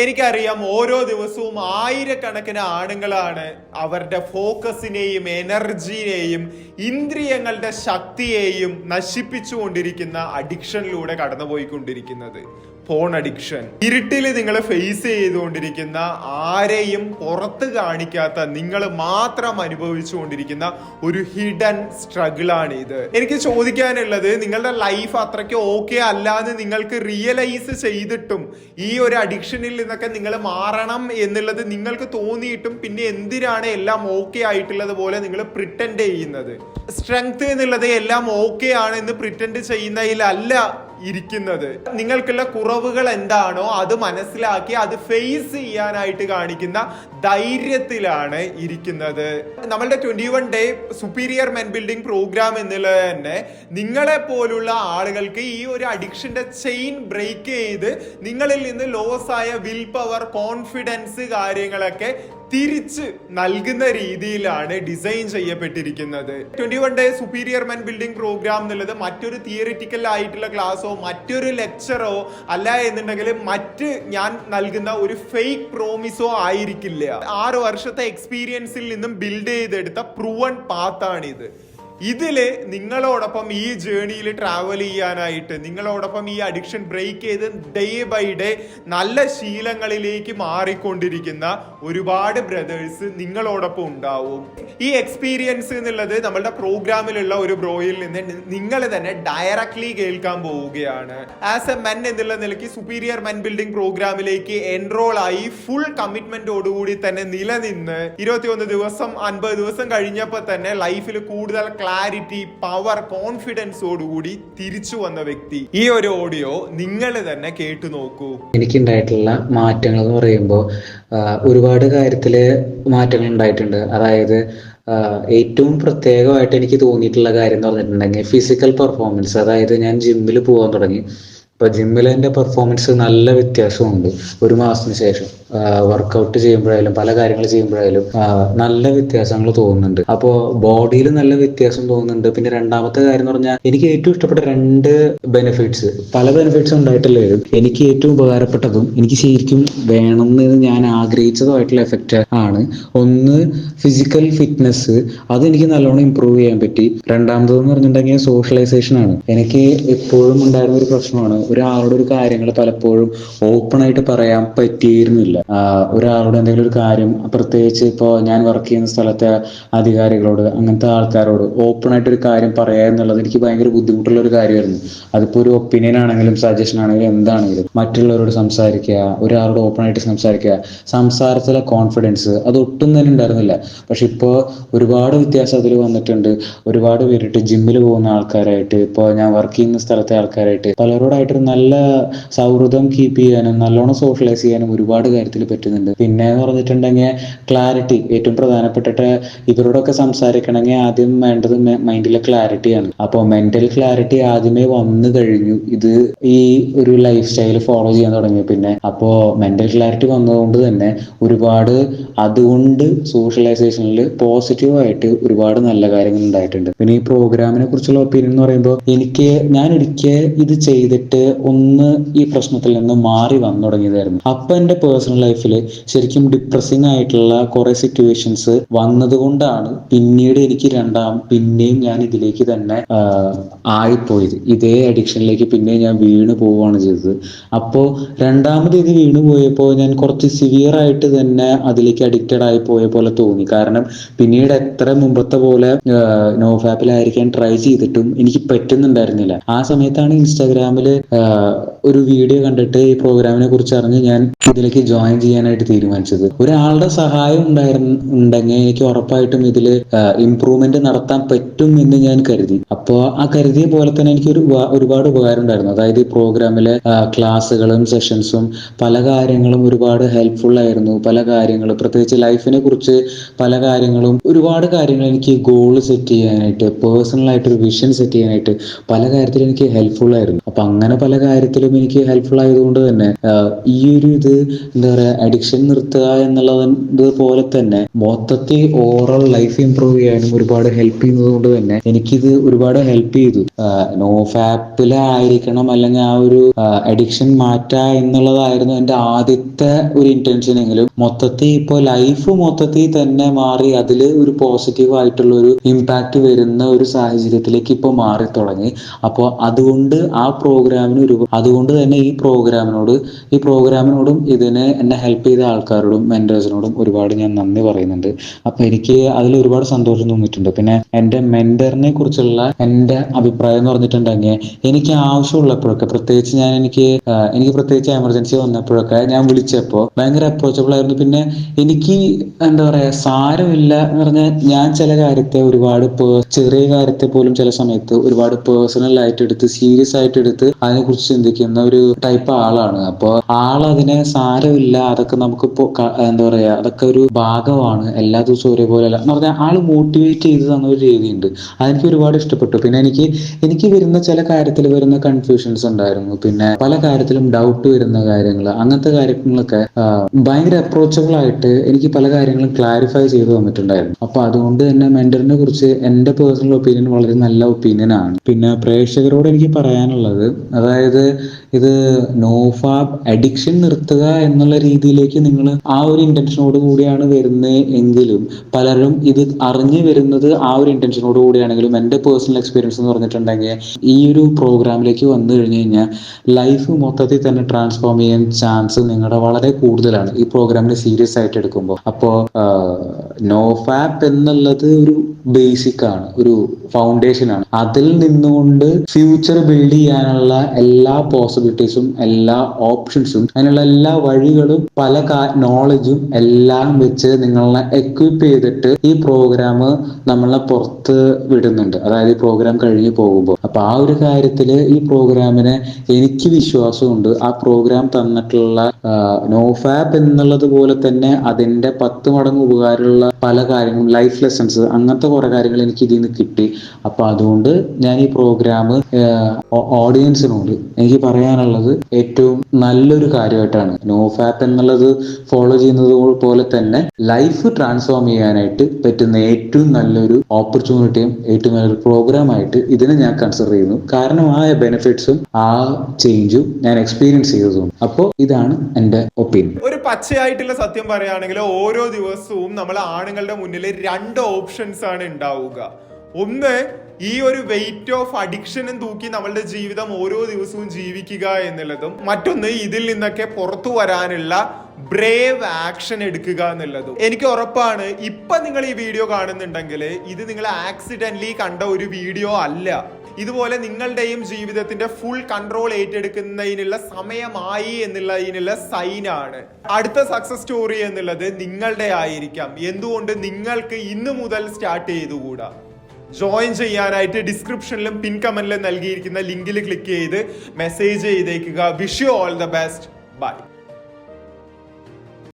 എനിക്കറിയാം ഓരോ ദിവസവും ആയിരക്കണക്കിന് ആണുങ്ങളാണ് അവരുടെ ഫോക്കസിനെയും എനർജിയെയും ഇന്ദ്രിയങ്ങളുടെ ശക്തിയെയും നശിപ്പിച്ചുകൊണ്ടിരിക്കുന്ന അഡിക്ഷനിലൂടെ കടന്നുപോയിക്കൊണ്ടിരിക്കുന്നത്. ഫോൺ അഡിക്ഷൻ ഇരുട്ടിൽ നിങ്ങൾ ഫേസ് ചെയ്തുകൊണ്ടിരിക്കുന്ന ആരെയും പുറത്ത് കാണിക്കാത്ത നിങ്ങൾ മാത്രം അനുഭവിച്ചുകൊണ്ടിരിക്കുന്ന ഒരു ഹിഡൻ സ്ട്രഗിൾ ആണ് ഇത് എനിക്ക് ചോദിക്കാനുള്ളത് നിങ്ങളുടെ ലൈഫ് അത്രയ്ക്ക് ഓക്കെ അല്ല എന്ന് നിങ്ങൾക്ക് റിയലൈസ് ചെയ്തിട്ടും ഈ ഒരു അഡിക്ഷനിൽ നിന്നൊക്കെ നിങ്ങൾ മാറണം എന്നുള്ളത് നിങ്ങൾക്ക് തോന്നിയിട്ടും പിന്നെ എന്തിനാണ് എല്ലാം ഓക്കെ ആയിട്ടുള്ളത് പോലെ നിങ്ങൾ പ്രിറ്റൻഡ് ചെയ്യുന്നത്? സ്ട്രെങ്ത് എന്നുള്ളത് എല്ലാം ഓക്കെ ആണ് എന്ന് പ്രിറ്റൻഡ് ചെയ്യുന്നതിലല്ല ഇരിക്കുന്നത്. നിങ്ങൾക്കുള്ള കുറവുകൾ എന്താണോ അത് മനസ്സിലാക്കി അത് ഫേസ് ചെയ്യാനായിട്ട് കാണിക്കുന്ന ധൈര്യത്തിലാണ് ഇരിക്കുന്നത്. നമ്മളുടെ twenty one day superior men building programme എന്നുള്ളത് തന്നെ നിങ്ങളെ പോലുള്ള ആളുകൾക്ക് ഈ ഒരു അഡിക്ഷന്റെ ചെയിൻ ബ്രേക്ക് ചെയ്ത് നിങ്ങളിൽ നിന്ന് ലോസ് ആയ വിൽ പവർ കോൺഫിഡൻസ് കാര്യങ്ങളൊക്കെ തിരിച്ച് നൽകുന്ന രീതിയിലാണ് design ചെയ്യപ്പെട്ടിരിക്കുന്നത്. Twenty one day superior men building programme എന്നുള്ളത് മറ്റൊരു തിയറിറ്റിക്കൽ ആയിട്ടുള്ള ക്ലാസ്സോ മറ്റൊരു ലെക്ചറോ അല്ല എന്നുണ്ടെങ്കിൽ മറ്റ് ഞാൻ നൽകുന്ന ഒരു ഫേക്ക് പ്രോമിസോ ആയിരിക്കില്ല. ആറ് വർഷത്തെ എക്സ്പീരിയൻസിൽ നിന്നും ബിൽഡ് ചെയ്തെടുത്ത പ്രൂവൺ പാത്താണിത് ഇതിൽ നിങ്ങളോടൊപ്പം ഈ ജേണിയിൽ ട്രാവൽ ചെയ്യാനായിട്ട് നിങ്ങളോടൊപ്പം ഈ അഡിക്ഷൻ ബ്രേക്ക് ചെയ്ത് ഡേ ബൈ ഡേ നല്ല ശീലങ്ങളിലേക്ക് മാറിക്കൊണ്ടിരിക്കുന്ന ഒരുപാട് ബ്രദേഴ്സ് നിങ്ങളോടൊപ്പം ഉണ്ടാവും. ഈ എക്സ്പീരിയൻസ് എന്നുള്ളത് നമ്മളുടെ പ്രോഗ്രാമിലുള്ള ഒരു ബ്രോയിൽ നിന്ന് നിങ്ങൾ തന്നെ ഡയറക്ട്ലി കേൾക്കാൻ പോവുകയാണ്. ആസ് എ മെൻ എന്നുള്ള നിലയ്ക്ക് സുപ്പീരിയർ മെൻ ബിൽഡിംഗ് പ്രോഗ്രാമിലേക്ക് എൻറോൾ ആയി ഫുൾ കമ്മിറ്റ്മെന്റോടുകൂടി തന്നെ നിലനിന്ന് ഇരുപത്തിയൊന്ന് ദിവസം അൻപത് ദിവസം കഴിഞ്ഞപ്പോൾ തന്നെ ലൈഫിൽ കൂടുതൽ ക്ലാരിറ്റി പവർ കോൺഫിഡൻസോടുകൂടി തിരിച്ചു വന്ന വ്യക്തി. ഈ ഒരു ഓഡിയോ നിങ്ങൾ തന്നെ കേട്ടു നോക്കൂ. എനിക്കുണ്ടായിട്ടുള്ള മാറ്റങ്ങൾ എന്ന് പറയുമ്പോൾ ഒരുപാട് കാര്യത്തിൽ മാറ്റങ്ങൾ ഉണ്ടായിട്ടുണ്ട്. അതായത് ഏറ്റവും പ്രത്യേകമായിട്ട് എനിക്ക് തോന്നിയിട്ടുള്ള കാര്യം എന്ന് പറഞ്ഞിട്ടുണ്ടെങ്കിൽ ഫിസിക്കൽ പെർഫോമൻസ് അതായത് ഞാൻ ജിമ്മിൽ പോകാൻ തുടങ്ങി. ഇപ്പൊ ജിമ്മിൽ എന്റെ പെർഫോമൻസ് നല്ല വ്യത്യാസമുണ്ട്. ഒരു മാസത്തിന് ശേഷം വർക്കൗട്ട് ചെയ്യുമ്പോഴായാലും പല കാര്യങ്ങൾ ചെയ്യുമ്പോഴായാലും നല്ല വ്യത്യാസങ്ങൾ തോന്നുന്നുണ്ട്. അപ്പോൾ ബോഡിയിൽ നല്ല വ്യത്യാസം തോന്നുന്നുണ്ട്. പിന്നെ രണ്ടാമത്തെ കാര്യം എന്ന് പറഞ്ഞാൽ എനിക്ക് ഏറ്റവും ഇഷ്ടപ്പെട്ട രണ്ട് ബെനിഫിറ്റ്സ് പല ബെനിഫിറ്റ്സ് ഉണ്ടായിട്ടില്ലേലും എനിക്ക് ഏറ്റവും ഉപകാരപ്പെട്ടതും എനിക്ക് ശരിക്കും വേണമെന്ന് ഞാൻ ആഗ്രഹിച്ചതുമായിട്ടുള്ള എഫക്റ്റ് ആണ്. ഒന്ന് ഫിസിക്കൽ ഫിറ്റ്നസ് അത് എനിക്ക് നല്ലോണം ഇമ്പ്രൂവ് ചെയ്യാൻ പറ്റി. രണ്ടാമതെന്ന് പറഞ്ഞിട്ടുണ്ടെങ്കിൽ സോഷ്യലൈസേഷൻ ആണ്. എനിക്ക് എപ്പോഴും ഉണ്ടായിരുന്ന ഒരു പ്രശ്നമാണ് ഒരാളോട് ഒരു കാര്യങ്ങൾ പലപ്പോഴും ഓപ്പൺ ആയിട്ട് പറയാൻ പറ്റിയിരുന്നില്ല. ഒരാളോട് എന്തെങ്കിലും ഒരു കാര്യം പ്രത്യേകിച്ച് ഇപ്പോൾ ഞാൻ വർക്ക് ചെയ്യുന്ന സ്ഥലത്തെ അധികാരികളോട് അങ്ങനത്തെ ആൾക്കാരോട് ഓപ്പൺ ആയിട്ട് ഒരു കാര്യം പറയുക എന്നുള്ളത് എനിക്ക് ഭയങ്കര ബുദ്ധിമുട്ടുള്ള ഒരു കാര്യമായിരുന്നു. അതിപ്പോൾ ഒരു ഒപ്പീനിയൻ ആണെങ്കിലും സജഷൻ ആണെങ്കിലും എന്താണെങ്കിലും മറ്റുള്ളവരോട് സംസാരിക്കുക ഒരാളോട് ഓപ്പൺ ആയിട്ട് സംസാരിക്കുക സംസാരത്തിലെ കോൺഫിഡൻസ് അത് ഒട്ടും തന്നെ ഉണ്ടായിരുന്നില്ല. പക്ഷെ ഇപ്പോൾ ഒരുപാട് വ്യത്യാസം അതിൽ വന്നിട്ടുണ്ട്. ഒരുപാട് പേരിട്ട് ജിമ്മിൽ പോകുന്ന ആൾക്കാരായിട്ട് ഇപ്പോൾ ഞാൻ വർക്ക് ചെയ്യുന്ന സ്ഥലത്തെ ആൾക്കാരായിട്ട് പലരോടായിട്ടൊരു നല്ല സൗഹൃദം കീപ്പ് ചെയ്യാനും നല്ലോണം സോഷ്യലൈസ് ചെയ്യാനും ഒരുപാട് കാര്യത്തിൽ പറ്റുന്നുണ്ട്. പിന്നെ എന്ന് പറഞ്ഞിട്ടുണ്ടെങ്കിൽ ക്ലാരിറ്റി ഏറ്റവും പ്രധാനപ്പെട്ടിട്ട് ഇവരോടൊക്കെ സംസാരിക്കണമെങ്കിൽ ആദ്യം വേണ്ടത് മൈൻഡിലെ ക്ലാരിറ്റിയാണ് അപ്പോൾ മെന്റൽ ക്ലാരിറ്റി ആദ്യമേ വന്നു കഴിഞ്ഞു. ഇത് ഈ ഒരു ലൈഫ് സ്റ്റൈൽ ഫോളോ ചെയ്യാൻ തുടങ്ങി. പിന്നെ അപ്പോൾ മെന്റൽ ക്ലാരിറ്റി വന്നതുകൊണ്ട് തന്നെ ഒരുപാട് അതുകൊണ്ട് സോഷ്യലൈസേഷനിൽ പോസിറ്റീവായിട്ട് ഒരുപാട് നല്ല കാര്യങ്ങൾ ഉണ്ടായിട്ടുണ്ട്. പിന്നെ ഈ പ്രോഗ്രാമിനെ കുറിച്ചുള്ള ഒപ്പീനിയൻ എന്ന് പറയുമ്പോൾ എനിക്ക് ഞാൻ ഒരിക്കൽ ഇത് ചെയ്തിട്ട് ഒന്ന് ഈ പ്രശ്നത്തിൽ നിന്ന് മാറി വന്നു തുടങ്ങിയതായിരുന്നു. അപ്പൊ എന്റെ പേഴ്സണൽ ലൈഫിൽ ശരിക്കും ഡിപ്രസിംഗ് ആയിട്ടുള്ള കുറെ സിറ്റുവേഷൻസ് വന്നതുകൊണ്ടാണ് പിന്നീട് എനിക്ക് രണ്ടാം പിന്നെയും ഞാൻ ഇതിലേക്ക് തന്നെ ആയിപ്പോയത്. ഇതേ അഡിക്ഷനിലേക്ക് പിന്നെ ഞാൻ വീണ് പോവുകയാണ് ചെയ്തത്. അപ്പോൾ രണ്ടാമത് ഇത് വീണ് പോയപ്പോൾ ഞാൻ കുറച്ച് സിവിയർ ആയിട്ട് തന്നെ അതിലേക്ക് അഡിക്റ്റഡ് ആയി പോയ പോലെ തോന്നി. കാരണം പിന്നീട് എത്ര മുമ്പത്തെ പോലെ നോ ഫാപ്പിലായിരിക്കാൻ ട്രൈ ചെയ്തിട്ടും എനിക്ക് പറ്റുന്നുണ്ടായിരുന്നില്ല. ആ സമയത്താണ് ഇൻസ്റ്റാഗ്രാമിൽ ഒരു വീഡിയോ കണ്ടിട്ട് ഈ പ്രോഗ്രാമിനെ കുറിച്ച് അറിഞ്ഞ് ഞാൻ ഇതിലേക്ക് ജോയിൻ ചെയ്യാനായിട്ട് തീരുമാനിച്ചത്. ഒരാളുടെ സഹായം ഉണ്ടായിരുന്നു ഉണ്ടെങ്കിൽ എനിക്ക് ഉറപ്പായിട്ടും ഇതിൽ ഇമ്പ്രൂവ്മെന്റ് നടത്താൻ പറ്റും എന്ന് ഞാൻ കരുതി. അപ്പോൾ ആ കരുതിയ പോലെ തന്നെ എനിക്ക് ഒരു ഒരുപാട് ഉപകാരം ഉണ്ടായിരുന്നു. അതായത് ഈ പ്രോഗ്രാമിലെ ക്ലാസ്സുകളും സെഷൻസും പല കാര്യങ്ങളും ഒരുപാട് ഹെൽപ്ഫുൾ ആയിരുന്നു. പല കാര്യങ്ങളും പ്രത്യേകിച്ച് ലൈഫിനെ കുറിച്ച് പല കാര്യങ്ങളും ഒരുപാട് കാര്യങ്ങൾ എനിക്ക് ഗോൾ സെറ്റ് ചെയ്യാനായിട്ട് പേഴ്സണൽ ആയിട്ട് ഒരു വിഷൻ സെറ്റ് ചെയ്യാനായിട്ട് പല കാര്യത്തിലും എനിക്ക് ഹെൽപ്ഫുൾ ആയിരുന്നു. അപ്പൊ അങ്ങനെ പല കാര്യത്തിലും എനിക്ക് ഹെൽപ്ഫുൾ ആയതുകൊണ്ട് തന്നെ ഈ ഒരു ഇത് എന്താ പറയാ അഡിക്ഷൻ നിർത്തുക എന്നുള്ളത് പോലെ തന്നെ മൊത്തത്തിൽ ഓവറോൾ ലൈഫ് ഇമ്പ്രൂവ് ചെയ്യാനും ഒരുപാട് ഹെൽപ്പ് ചെയ്യുന്നത് കൊണ്ട് തന്നെ എനിക്കിത് ഒരുപാട് ഹെൽപ്പ് ചെയ്തു. നോ ഫാപ്പിലായിരിക്കണം അല്ലെങ്കിൽ ആ ഒരു അഡിക്ഷൻ മാറ്റുക എന്നുള്ളതായിരുന്നു എന്റെ ആദ്യത്തെ ഒരു ഇന്റൻഷൻ എങ്കിലും. മൊത്തത്തിൽ ഇപ്പോൾ ലൈഫ് മൊത്തത്തിൽ തന്നെ മാറി അതിൽ ഒരു പോസിറ്റീവ് ആയിട്ടുള്ള ഒരു ഇമ്പാക്റ്റ് വരുന്ന ഒരു സാഹചര്യത്തിലേക്ക് ഇപ്പോൾ മാറി തുടങ്ങി. അപ്പോൾ അതുകൊണ്ട് ആ പ്രോഗ്രാമിന് ഒരു അതുകൊണ്ട് തന്നെ ഈ പ്രോഗ്രാമിനോട് ഈ പ്രോഗ്രാമിനോടും ഇതിന് എന്നെ ഹെൽപ്പ് ചെയ്ത ആൾക്കാരോടും മെന്റേഴ്സിനോടും ഒരുപാട് ഞാൻ നന്ദി പറയുന്നുണ്ട്. അപ്പൊ എനിക്ക് അതിൽ ഒരുപാട് സന്തോഷം തോന്നിയിട്ടുണ്ട്. പിന്നെ എന്റെ മെന്ററിനെ കുറിച്ചുള്ള എന്റെ അഭിപ്രായം എന്ന് പറഞ്ഞിട്ടുണ്ടെങ്കിൽ എനിക്ക് ആവശ്യമുള്ളപ്പോഴൊക്കെ പ്രത്യേകിച്ച് ഞാൻ എനിക്ക് എനിക്ക് പ്രത്യേകിച്ച് എമർജൻസി വന്നപ്പോഴൊക്കെ ഞാൻ വിളിച്ചപ്പോൾ ഭയങ്കര അപ്രോച്ചബിൾ ആയിരുന്നു. പിന്നെ എനിക്ക് എന്താ പറയാ സാരമില്ല എന്ന് പറഞ്ഞാൽ ഞാൻ ചില കാര്യത്തെ ഒരുപാട് ചെറിയ കാര്യത്തെ പോലും ചില സമയത്ത് ഒരുപാട് പേഴ്സണൽ ആയിട്ട് എടുത്ത് സീരിയസ് ആയിട്ട് എടുത്ത് അതിനെ കുറിച്ച് ചിന്തിക്കുന്ന ഒരു ടൈപ്പ് ആളാണ്. അപ്പോൾ ആൾ അതിനെ സാരമില്ല. അതൊക്കെ നമുക്ക് എന്താ പറയാ അതൊക്കെ ഒരു ഭാഗമാണ്. എല്ലാ ദിവസവും ഒരേപോലെ അല്ല എന്ന് പറഞ്ഞാൽ ആൾ മോട്ടിവേറ്റ് ചെയ്ത് തന്ന ഒരു രീതിയുണ്ട്. അതെനിക്ക് ഒരുപാട് ഇഷ്ടപ്പെട്ടു. പിന്നെ എനിക്ക് എനിക്ക് വരുന്ന ചില കാര്യത്തിൽ വരുന്ന കൺഫ്യൂഷൻസ് ഉണ്ടായിരുന്നു. പിന്നെ പല കാര്യത്തിലും ഡൗട്ട് വരുന്ന കാര്യങ്ങൾ അങ്ങനത്തെ കാര്യങ്ങളൊക്കെ ഭയങ്കര അപ്രോച്ചബിൾ ആയിട്ട് എനിക്ക് പല കാര്യങ്ങളും ക്ലാരിഫൈ ചെയ്ത് തന്നിട്ടുണ്ടായിരുന്നു. അപ്പൊ അതുകൊണ്ട് തന്നെ മെന്ററിനെ കുറിച്ച് എന്റെ പേഴ്സണൽ ഒപ്പീനിയൻ വളരെ നല്ല ഒപ്പീനിയൻ ആണ്. പിന്നെ പ്രേക്ഷകരോട് എനിക്ക് പറയാനുള്ളത് അതായത് ഇത് നോഫാബ് അഡിക്ഷൻ നിർത്തുക എന്നുള്ള രീതിയിലേക്ക് നിങ്ങൾ ആ ഒരു ഇന്റൻഷനോട് കൂടിയാണ് വരുന്നത് എങ്കിലും പലരും ഇത് അറിഞ്ഞു വരുന്നത് ആ ഒരു ഇന്റൻഷനോട് കൂടിയാണെങ്കിലും എന്റെ പേഴ്സണൽ എക്സ്പീരിയൻസ് എന്ന് പറഞ്ഞിട്ടുണ്ടെങ്കിൽ ഈ ഒരു പ്രോഗ്രാമിലേക്ക് വന്നു കഴിഞ്ഞു കഴിഞ്ഞാൽ ലൈഫ് മൊത്തത്തിൽ തന്നെ ട്രാൻസ്ഫോം ചെയ്യാൻ ചാൻസ് നിങ്ങളുടെ വളരെ കൂടുതലാണ്. ഈ പ്രോഗ്രാമിനെ സീരിയസ് ആയിട്ട് എടുക്കുമ്പോൾ. അപ്പോൾ നോ ഫാപ്പ് എന്നുള്ളത് ഒരു ബേസിക് ആണ്. ഒരു ഫൗണ്ടേഷൻ ആണ്. അതിൽ നിന്നുകൊണ്ട് ഫ്യൂച്ചർ ബിൽഡ് ചെയ്യാനുള്ള എല്ലാ പോസിബിലിറ്റീസും എല്ലാ ഓപ്ഷൻസും അതിനുള്ള എല്ലാ വഴികളും പല നോളജും എല്ലാം വെച്ച് നിങ്ങളെ എക്വിപ്പ് ചെയ്തിട്ട് ഈ പ്രോഗ്രാം നമ്മളെ പുറത്ത് വിടുന്നുണ്ട്. അതായത് ഈ പ്രോഗ്രാം കഴിഞ്ഞു പോകുമ്പോൾ. അപ്പൊ ആ ഒരു കാര്യത്തിൽ ഈ പ്രോഗ്രാമിന് എനിക്ക് വിശ്വാസമുണ്ട്. ആ പ്രോഗ്രാം തന്നിട്ടുള്ള നോഫാപ്പ് എന്നുള്ളത് പോലെ തന്നെ അതിന്റെ പത്ത് മടങ്ങ് ഉപകാരമുള്ള പല കാര്യങ്ങളും ലൈഫ് ലെസൺസ് അങ്ങനത്തെ കുറെ കാര്യങ്ങൾ എനിക്ക് ഇതിൽ നിന്ന് കിട്ടി. അപ്പൊ അതുകൊണ്ട് ഞാൻ ഈ പ്രോഗ്രാം ഓഡിയൻസിനോട് എനിക്ക് പറയാനുള്ളത് ഏറ്റവും നല്ലൊരു കാര്യമായിട്ടാണ്. നോ ഫാപ്പ് എന്നുള്ളത് ഫോളോ ചെയ്യുന്നത് പോലെ തന്നെ ലൈഫ് ട്രാൻസ്ഫോം ചെയ്യാനായിട്ട് പറ്റുന്ന ഏറ്റവും നല്ലൊരു ഓപ്പർച്യൂണിറ്റിയും ഏറ്റവും നല്ലൊരു പ്രോഗ്രാം ആയിട്ട് ഇതിനെ ഞാൻ കൺസിഡർ ചെയ്യുന്നു. കാരണം ആ ബെനിഫിറ്റ്സും ആ ചേഞ്ചും ഞാൻ എക്സ്പീരിയൻസ് ചെയ്തതും. അപ്പോൾ ഇതാണ് എന്റെ ഒപ്പീനിയൻ ഒരു പച്ചയായിട്ടുള്ള സത്യം പറയുകയാണെങ്കിൽ ഓരോ ദിവസവും നമ്മൾ ആണുങ്ങളുടെ മുന്നിൽ രണ്ട് ഓപ്ഷൻസ് ആണ് ഉണ്ടാവുക. ഒന്ന് ഈ ഒരു വെയിറ്റ് ഓഫ് അഡിക്ഷനും തൂക്കി നമ്മളുടെ ജീവിതം ഓരോ ദിവസവും ജീവിക്കുക എന്നുള്ളതും മറ്റൊന്ന് ഇതിൽ നിന്നൊക്കെ പുറത്തു വരാനുള്ള ബ്രേവ് ആക്ഷൻ എടുക്കുക എന്നുള്ളതും. എനിക്ക് ഉറപ്പാണ് ഇപ്പൊ നിങ്ങൾ ഈ വീഡിയോ കാണുന്നുണ്ടെങ്കിൽ ഇത് നിങ്ങൾ ആക്സിഡന്റലി കണ്ട ഒരു വീഡിയോ അല്ല. ഇതുപോലെ നിങ്ങളുടെയും ജീവിതത്തിന്റെ ഫുൾ കൺട്രോൾ ഏറ്റെടുക്കുന്നതിനുള്ള സമയമായി എന്നുള്ളതിനുള്ള സൈൻ ആണ്. അടുത്ത സക്സസ് സ്റ്റോറി എന്നുള്ളത് നിങ്ങളുടെ ആയിരിക്കാം. എന്തുകൊണ്ട് നിങ്ങൾക്ക് ഇന്ന് മുതൽ സ്റ്റാർട്ട് ചെയ്തുകൂടാ? ജോയിൻ ചെയ്യാനായിട്ട് ഡിസ്ക്രിപ്ഷനിലും പിൻ കമന്റിലും നൽകിയിരിക്കുന്ന ലിങ്കിൽ ക്ലിക്ക് ചെയ്ത് മെസ്സേജ് ചെയ്തേക്കുക. Wish you all the best bye